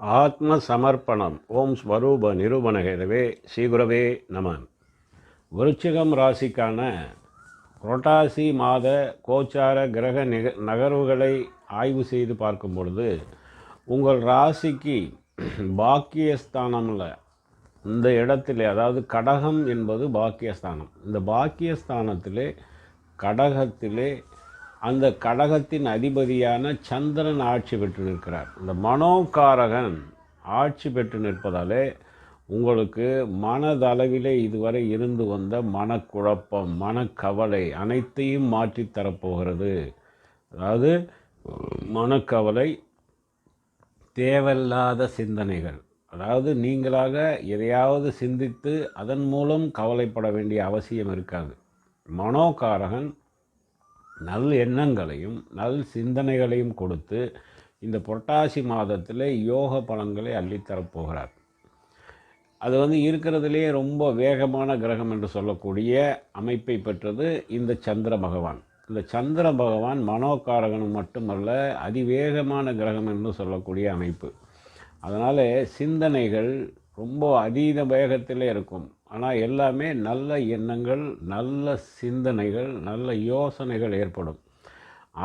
ஆத்ம சமர்ப்பணம் ஓம் ஸ்வரூப நிரூபணகேதவே ஸ்ரீகுரவே நம. விருச்சிகம் ராசிக்கான புரட்டாசி மாத கோச்சார கிரக நிக நகர்வுகளை ஆய்வு செய்து பார்க்கும் பொழுது உங்கள் ராசிக்கு பாக்கியஸ்தானமில் இந்த இடத்துல அதாவது கடகம் என்பது பாக்கியஸ்தானம். இந்த பாக்கியஸ்தானத்திலே கடகத்திலே அந்த கடகத்தின் அதிபதியான சந்திரன் ஆட்சி பெற்று நிற்கிறார். இந்த மனோகாரகன் ஆட்சி பெற்று நிற்பதாலே உங்களுக்கு மனதளவிலே இதுவரை இருந்து வந்த மனக்குழப்பம் மனக்கவலை அனைத்தையும் மாற்றித் தரப்போகிறது. அதாவது மனக்கவலை தேவையில்லாத சிந்தனைகள். அதாவது நீங்களாக எதையாவது சிந்தித்து அதன் மூலம் கவலைப்பட வேண்டிய அவசியம் இருக்காது. மனோகாரகன் நல் எண்ணங்களையும் நல் சிந்தனைகளையும் கொடுத்து இந்த புரட்டாசி மாதத்தில் யோக பலன்களை அள்ளித்தரப்போகிறார் அது வந்து இருக்கிறதுலேயே ரொம்ப வேகமான கிரகம் என்று சொல்லக்கூடிய அமைப்பை பெற்றது இந்த சந்திர பகவான். இந்த சந்திர பகவான் மனோகாரகனும் மட்டுமல்ல அதிவேகமான கிரகம் என்று சொல்லக்கூடிய அமைப்பு. அதனால் சிந்தனைகள் ரொம்ப அதீத வேகத்தில் இருக்கும். ஆனால் எல்லாமே நல்ல எண்ணங்கள் நல்ல சிந்தனைகள் நல்ல யோசனைகள் ஏற்படும்.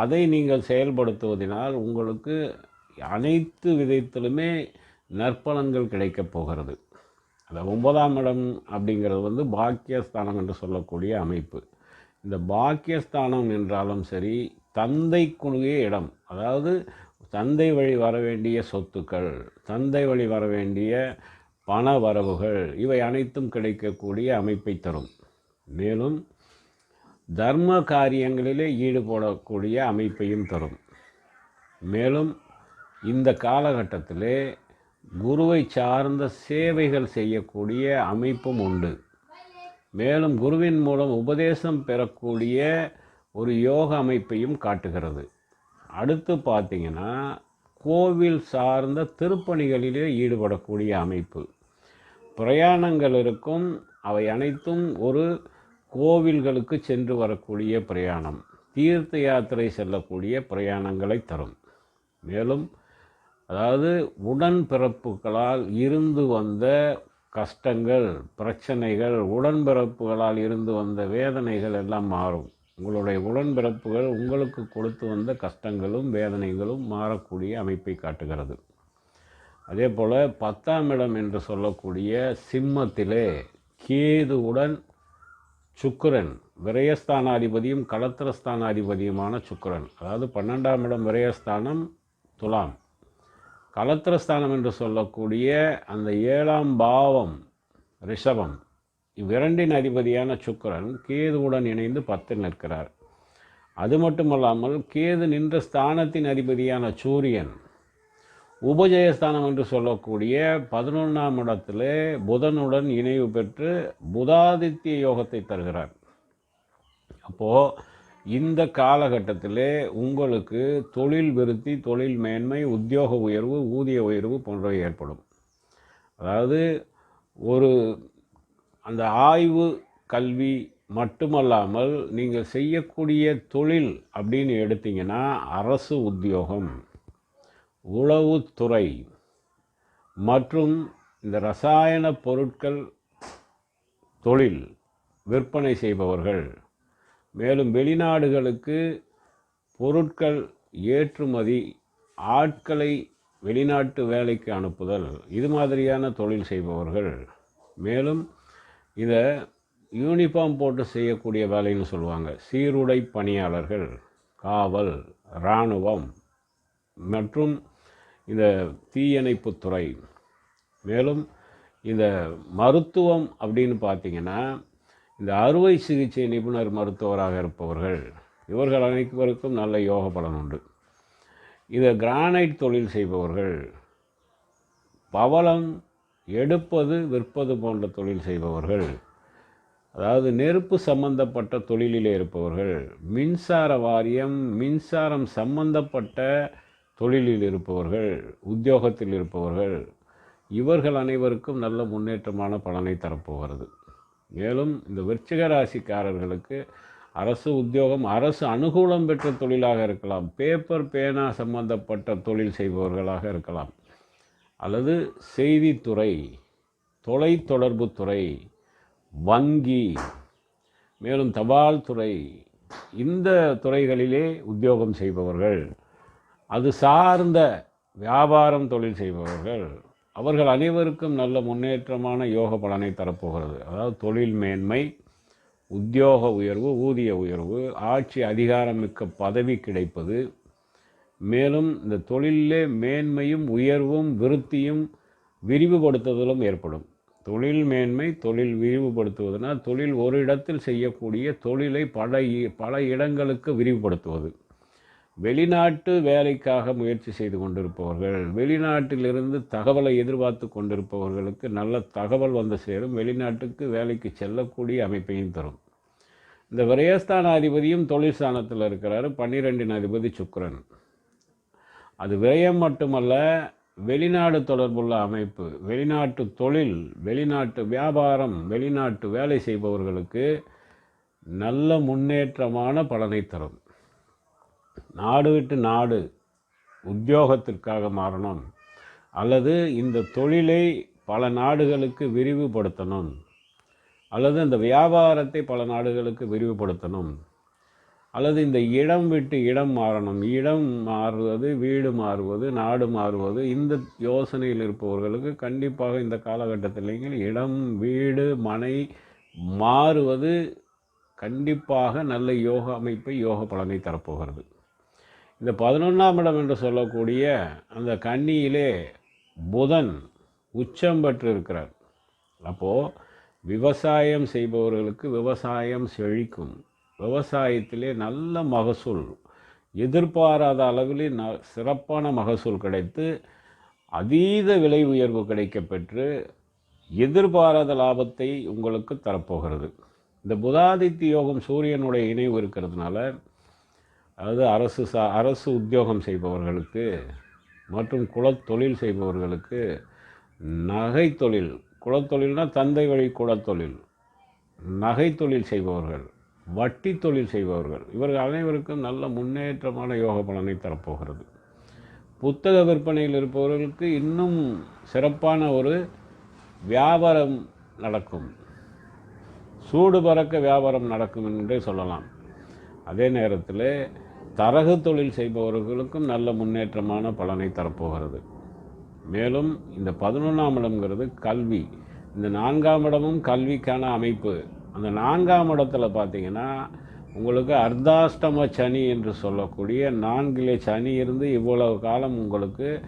அதை நீங்கள் செயல்படுத்துவதனால் உங்களுக்கு அனைத்து விதத்திலுமே நற்பலன்கள் கிடைக்கப் போகிறது. அந்த ஒன்பதாம் இடம் அப்படிங்கிறது வந்து பாக்கியஸ்தானம் என்று சொல்லக்கூடிய அமைப்பு. இந்த பாக்கியஸ்தானம் என்றாலும் சரி தந்தைக்குரிய இடம் அதாவது தந்தை வழி வர வேண்டிய சொத்துக்கள் தந்தை வழி வர வேண்டிய பண வரவுகள் இவை அனைத்தும் கிடைக்கக்கூடிய அமைப்பை தரும். மேலும் தர்ம காரியங்களிலே ஈடுபடக்கூடிய அமைப்பையும் தரும். மேலும் இந்த காலகட்டத்திலே குருவை சார்ந்த சேவைகள் செய்யக்கூடிய அமைப்பும் உண்டு. மேலும் குருவின் மூலம் உபதேசம் பெறக்கூடிய ஒரு யோக அமைப்பையும் காட்டுகிறது. அடுத்து பார்த்தீங்கன்னா கோவில் சார்ந்த திருப்பணிகளிலே ஈடுபடக்கூடிய அமைப்பு. பிரயாணங்கள் இருக்கும். அவை அனைத்தும் ஒரு கோவில்களுக்கு சென்று வரக்கூடிய பிரயாணம். தீர்த்த யாத்திரை செல்லக்கூடிய பிரயாணங்களை தரும். மேலும் அதாவது உடன்பிறப்புகளால் இருந்து வந்த கஷ்டங்கள் பிரச்சனைகள் உடன்பிறப்புகளால் இருந்து வந்த வேதனைகள் எல்லாம் மாறும். உங்களுடைய உடன்பிறப்புகள் உங்களுக்கு கொடுத்து வந்த கஷ்டங்களும் வேதனைகளும் மாறக்கூடிய அமைப்பை காட்டுகிறது. அதே போல் பத்தாம் இடம் என்று சொல்லக்கூடிய சிம்மத்திலே கேதுவுடன் சுக்கிரன் விரயஸ்தானாதிபதியும் கலத்திரஸ்தானாதிபதியுமான சுக்கிரன். அதாவது பன்னெண்டாம் இடம் விரயஸ்தானம் துலாம். கலத்திரஸ்தானம் என்று சொல்லக்கூடிய அந்த ஏழாம் பாவம் ரிஷபம் இவ்விரண்டின் அதிபதியான சுக்கிரன் கேதுவுடன் இணைந்து பத்து நிற்கிறார். அது மட்டுமல்லாமல் கேது நின்ற ஸ்தானத்தின் அதிபதியான சூரியன் உபஜயஸ்தானம் என்று சொல்லக்கூடிய பதினொன்றாம் இடத்துல புதனுடன் இணைவு பெற்று புதாதித்ய யோகத்தை தருகிறார். அப்போது இந்த காலகட்டத்தில் உங்களுக்கு தொழில் விருத்தி தொழில் மேன்மை உத்தியோக உயர்வு ஊதிய உயர்வு போன்றவை ஏற்படும். அதாவது ஒரு அந்த ஆய்வு கல்வி மட்டுமல்லாமல் நீங்கள் செய்யக்கூடிய தொழில் அப்படின்னு எடுத்தீங்கன்னா அரசு உத்தியோகம். உளவுத்துறை மற்றும் இந்த ரசாயன பொருட்கள் தொழில் விற்பனை செய்பவர்கள். மேலும் வெளிநாடுகளுக்கு பொருட்கள் ஏற்றுமதி ஆட்களை வெளிநாட்டு வேலைக்கு அனுப்புதல் இது மாதிரியான தொழில் செய்பவர்கள். மேலும் இதை யூனிஃபார்ம் போட்டு செய்யக்கூடிய வேலைன்னு சொல்லுவாங்க. சீருடை பணியாளர்கள் காவல் இராணுவம் மற்றும் இந்த தீயணைப்புத்துறை மேலும் இந்த மருத்துவம் அப்படின்னு பார்த்தீங்கன்னா இந்த அறுவை சிகிச்சை நிபுணர் மருத்துவராக இருப்பவர்கள் இவர்கள் அனைவருக்கும் நல்ல யோக பலன் உண்டு. இதை கிரானைட் தொழில் செய்பவர்கள் பவளம் எடுப்பது விற்பது போன்ற தொழில் செய்பவர்கள் அதாவது நெருப்பு சம்பந்தப்பட்ட தொழிலில் இருப்பவர்கள் மின்சார வாரியம் மின்சாரம் சம்பந்தப்பட்ட தொழிலில் இருப்பவர்கள் உத்தியோகத்தில் இருப்பவர்கள் இவர்கள் அனைவருக்கும் நல்ல முன்னேற்றமான பலனை தரப்போகிறது. மேலும் இந்த விருச்சிக ராசிக்காரர்களுக்கு அரசு உத்தியோகம் அரசு அனுகூலம் பெற்ற தொழிலாக இருக்கலாம். பேப்பர் பேனா சம்பந்தப்பட்ட தொழில் செய்பவர்களாக இருக்கலாம். அல்லது செய்தித்துறை தொலைத்தொடர்பு துறை வங்கி மேலும் தபால் துறை இந்த துறைகளிலே உத்தியோகம் செய்பவர்கள். அது சார்ந்த வியாபாரம் தொழில் செய்பவர்கள் அவர்கள் அனைவருக்கும் நல்ல முன்னேற்றமான யோக பலனை தரப்போகிறது. அதாவது தொழில் மேன்மை உத்தியோக உயர்வு ஊதிய உயர்வு ஆட்சி அதிகாரமிக்க பதவி கிடைப்பது. மேலும் இந்த தொழிலே மேன்மையும் உயர்வும் விருத்தியும் விரிவுபடுத்துதலும் ஏற்படும். தொழில் மேன்மை தொழில் விரிவுபடுத்துவதனால் தொழில் ஒரு இடத்தில் செய்யக்கூடிய தொழிலை பல பல இடங்களுக்கு விரிவுபடுத்துவது. வெளிநாட்டு வேலைக்காக முயற்சி செய்து கொண்டிருப்பவர்கள் வெளிநாட்டிலிருந்து தகவலை எதிர்பார்த்து கொண்டிருப்பவர்களுக்கு நல்ல தகவல் வந்து சேரும் வெளிநாட்டுக்கு வேலைக்கு செல்லக்கூடிய அமைப்பையும் தரும். இந்த விரயஸ்தான அதிபதியும் தொழில் ஸ்தானத்தில் இருக்கிறாரு பன்னிரெண்டின் அதிபதி சுக்ரன் அது விரயம் மட்டுமல்ல வெளிநாடு தொடர்புள்ள அமைப்பு வெளிநாட்டு தொழில் வெளிநாட்டு வியாபாரம் வெளிநாட்டு வேலை செய்பவர்களுக்கு நல்ல முன்னேற்றமான பலனை தரும். நாடு விட்டு நாடு உத்தியோகத்திற்காக மாறணும் அல்லது இந்த தொழிலை பல நாடுகளுக்கு விரிவுபடுத்தணும் அல்லது இந்த வியாபாரத்தை பல நாடுகளுக்கு விரிவுபடுத்தணும் அல்லது இந்த இடம் விட்டு இடம் மாறணும். இடம் மாறுவது வீடு மாறுவது நாடு மாறுவது இந்த யோசனையில் இருப்பவர்களுக்கு கண்டிப்பாக இந்த காலகட்டத்தில் இடம் வீடு மனை மாறுவது கண்டிப்பாக நல்ல யோக அமைப்பை யோக பலனை தரப்போகிறது. இந்த பதினொன்றாம் இடம் என்று சொல்லக்கூடிய அந்த கன்னியிலே புதன் உச்சம் பெற்று இருக்கிறார் அப்போது விவசாயம் செய்பவர்களுக்கு விவசாயம் செழிக்கும். விவசாயத்திலே நல்ல மகசூல் எதிர்பாராத அளவிலே ந சிறப்பான மகசூல் கிடைத்து அதீத விலை உயர்வு கிடைக்கப்பெற்று எதிர்பாராத லாபத்தை உங்களுக்கு தரப்போகிறது. இந்த புதாதித்ய யோகம் சூரியனுடைய இணைவு இருக்கிறதுனால அதாவது அரசு சா அரசு உத்தியோகம் செய்பவர்களுக்கு மற்றும் குலத்தொழில் செய்பவர்களுக்கு நகை தொழில் குலத்தொழில்னால் தந்தை வழி குலத்தொழில் நகை தொழில் செய்பவர்கள் வட்டி தொழில் செய்பவர்கள் இவர்கள் அனைவருக்கும் நல்ல முன்னேற்றமான யோக பலனை தரப்போகிறது. புத்தக விற்பனையில் இருப்பவர்களுக்கு இன்னும் சிறப்பான ஒரு வியாபாரம் நடக்கும். சூடு பறக்க வியாபாரம் நடக்கும் என்றே சொல்லலாம். அதே நேரத்தில் தரகு தொழில் செய்பவர்களுக்கும் நல்ல முன்னேற்றமான பலனை தரப்போகிறது. மேலும் இந்த பதினொன்றாம் இடம்ங்கிறது கல்வி. இந்த நான்காம் இடமும் கல்விக்கான அமைப்பு. அந்த நான்காம் இடத்துல பார்த்தீங்கன்னா உங்களுக்கு அர்த்தாஷ்டம சனி என்று சொல்லக்கூடிய நான்கிலே சனி இருந்து இவ்வளவு காலம் உங்களுக்கு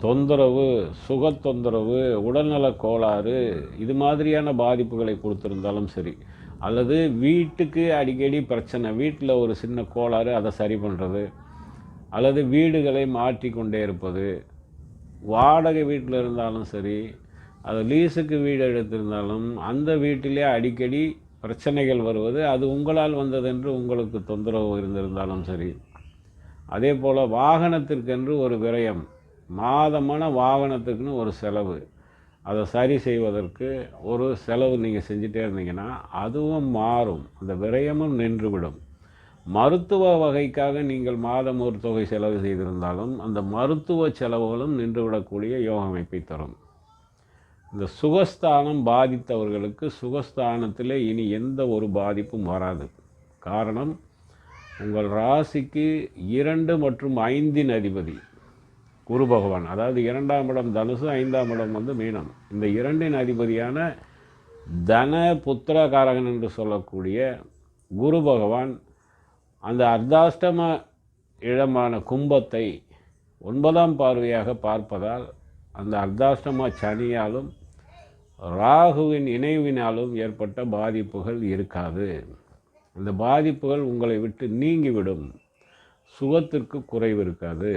தொந்தரவு சுக தொந்தரவு உடல்நலக் கோளாறு இது மாதிரியான பாதிப்புகளை கொடுத்துருந்தாலும் சரி. அல்லது வீட்டுக்கு அடிக்கடி பிரச்சனை வீட்டில் ஒரு சின்ன கோளாறு அதை சரி பண்ணுறது அல்லது வீடுகளை மாற்றி கொண்டே இருப்பது வாடகை வீட்டில் இருந்தாலும் சரி அது லீஸுக்கு வீடு எடுத்திருந்தாலும் அந்த வீட்டிலே அடிக்கடி பிரச்சனைகள் வருவது அது உங்களால் வந்ததென்று உங்களுக்கு தொந்தரவு இருந்திருந்தாலும் சரி. அதே போல் வாகனத்திற்கென்று ஒரு விரயம் மாதமான வாகனத்துக்குன்னு ஒரு செலவு. அதை சரி செய்வதற்கு ஒரு செலவு நீங்கள் செஞ்சுட்டே இருந்தீங்கன்னா அதுவும் மாறும். அந்த விரயமும் நின்றுவிடும். மருத்துவ வகைக்காக நீங்கள் மாதம் ஒரு தொகை செலவு செய்திருந்தாலும் அந்த மருத்துவ செலவுகளும் நின்றுவிடக்கூடிய யோக அமைப்பை தரும். இந்த சுகஸ்தானம் பாதித்தவர்களுக்கு சுகஸ்தானத்தில் இனி எந்த ஒரு பாதிப்பும் வராது. காரணம் உங்கள் ராசிக்கு இரண்டு மற்றும் ஐந்தின் அதிபதி. குரு பகவான். அதாவது இரண்டாம் இடம் தனுசு ஐந்தாம் இடம் வந்து மீனம். இந்த இரண்டின் அதிபதியான தன புத்திரகாரகன் என்று சொல்லக்கூடிய குரு பகவான் அந்த அர்த்தாஷ்டம இடமான கும்பத்தை ஒன்பதாம் பார்வையாக பார்ப்பதால் அந்த அர்த்தாஷ்டம சனியாலும் ராகுவின் இணைவினாலும் ஏற்பட்ட பாதிப்புகள் இருக்காது. அந்த பாதிப்புகள் உங்களை விட்டு நீங்கிவிடும். சுகத்திற்கு குறைவு இருக்காது.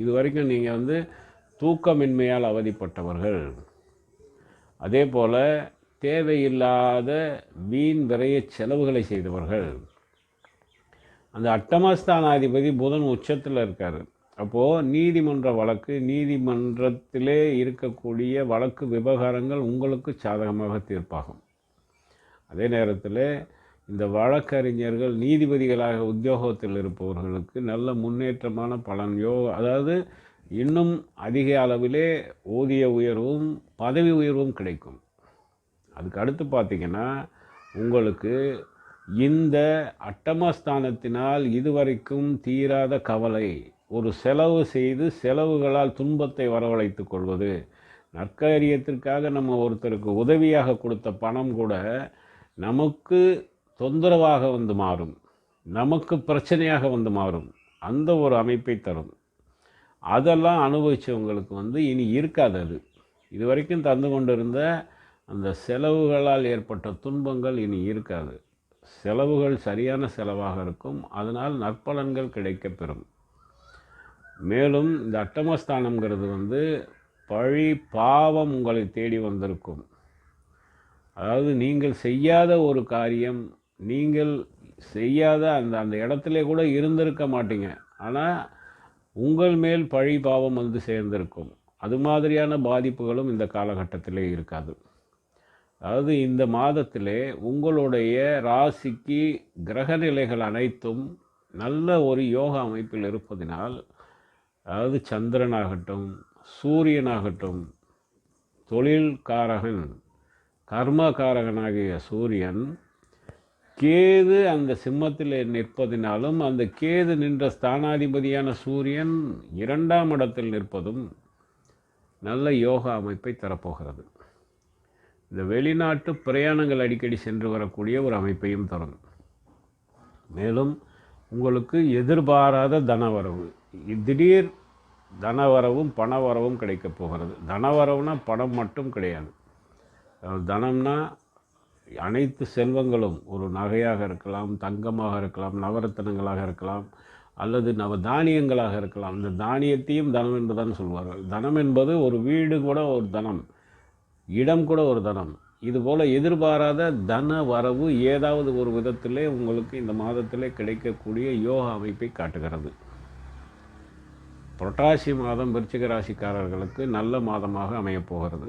இது வரைக்கும் நீங்கள் வந்து தூக்கமின்மையால் அவதிப்பட்டவர்கள். அதே போல் தேவையில்லாத வீண் விரைய செலவுகளை செய்தவர்கள். அந்த அட்டமஸ்தானாதிபதி புதன் உச்சத்தில் இருக்கார். அப்போது நீதிமன்ற வழக்கு நீதிமன்றத்திலே இருக்கக்கூடிய வழக்கு விவகாரங்கள் உங்களுக்கு சாதகமாக தீர்ப்பாகும். அதே நேரத்தில் இந்த வழக்கறிஞர்கள் நீதிபதிகளாக உத்தியோகத்தில் இருப்பவர்களுக்கு நல்ல முன்னேற்றமான பலன் யோ அதாவது இன்னும் அதிக அளவிலே ஊதிய உயர்வும் பதவி உயர்வும் கிடைக்கும். அதுக்கு அடுத்து பார்த்தீங்கன்னா உங்களுக்கு இந்த அட்டமஸ்தானத்தினால் இதுவரைக்கும் தீராத கவலை ஒரு செலவு செய்து செலவுகளால் துன்பத்தை வரவழைத்து கொள்வது. நற்காரியத்திற்காக நம்ம ஒருத்தருக்கு உதவியாக கொடுத்த பணம் கூட நமக்கு தொந்தரவாக வந்து மாறும். நமக்கு பிரச்சனையாக வந்து மாறும். அந்த ஒரு அமைப்பை தரும். அதெல்லாம் அனுபவித்தவங்களுக்கு வந்து இனி இருக்காது அது. இது வரைக்கும் தந்து கொண்டிருந்த அந்த செலவுகளால் ஏற்பட்ட துன்பங்கள் இனி இருக்காது. செலவுகள் சரியான செலவாக இருக்கும். அதனால் நற்பலன்கள் கிடைக்கப்பெறும் மேலும் இந்த அட்டமஸ்தானம்ங்கிறது வந்து பழி பாவம் உங்களை தேடி வந்திருக்கும். அதாவது நீங்கள் செய்யாத ஒரு காரியம் நீங்கள் செய்யாத அந்த அந்த இடத்துல கூட இருந்திருக்க மாட்டீங்க. ஆனால் உங்கள் மேல் பழி பாவம் வந்து சேர்ந்திருக்கும். அது மாதிரியான பாதிப்புகளும் இந்த காலகட்டத்திலே இருக்காது. அதாவது இந்த மாதத்திலே உங்களுடைய ராசிக்கு கிரக நிலைகள் அனைத்தும் நல்ல ஒரு யோக அமைப்பில் இருப்பதினால் அதாவது சந்திரனாகட்டும் சூரியனாகட்டும் தொழில்காரகன் கர்மகாரகனாகிய சூரியன் கேது அந்த சிம்மத்தில் நிற்பதினாலும் அந்த கேது நின்ற ஸ்தானாதிபதியான சூரியன் இரண்டாம் இடத்தில் நிற்பதும் நல்ல யோகா அமைப்பை தரப்போகிறது. இந்த வெளிநாட்டு பிரயாணங்கள் அடிக்கடி சென்று வரக்கூடிய ஒரு அமைப்பையும் தரும். மேலும் உங்களுக்கு எதிர்பாராத தனவரவு. திடீர் தனவரவும் பணவரவும் கிடைக்கப் போகிறது. தனவரவுனா பணம் மட்டும் கிடையாது. தனம்னா அனைத்து செல்வங்களும் ஒரு நகையாக இருக்கலாம் தங்கமாக இருக்கலாம் நவரத்தனங்களாக இருக்கலாம் அல்லது நவ தானியங்களாக இருக்கலாம். இந்த தானியத்தையும் தனம் என்று தான் சொல்வார்கள். தனம் என்பது ஒரு வீடு கூட ஒரு தனம் இடம் கூட ஒரு தனம். இதுபோல் எதிர்பாராத தன வரவு ஏதாவது ஒரு விதத்திலே உங்களுக்கு இந்த மாதத்திலே கிடைக்கக்கூடிய யோக அமைப்பை காட்டுகிறது. புரட்டாசி மாதம் விருச்சிக ராசிக்காரர்களுக்கு நல்ல மாதமாக அமையப்போகிறது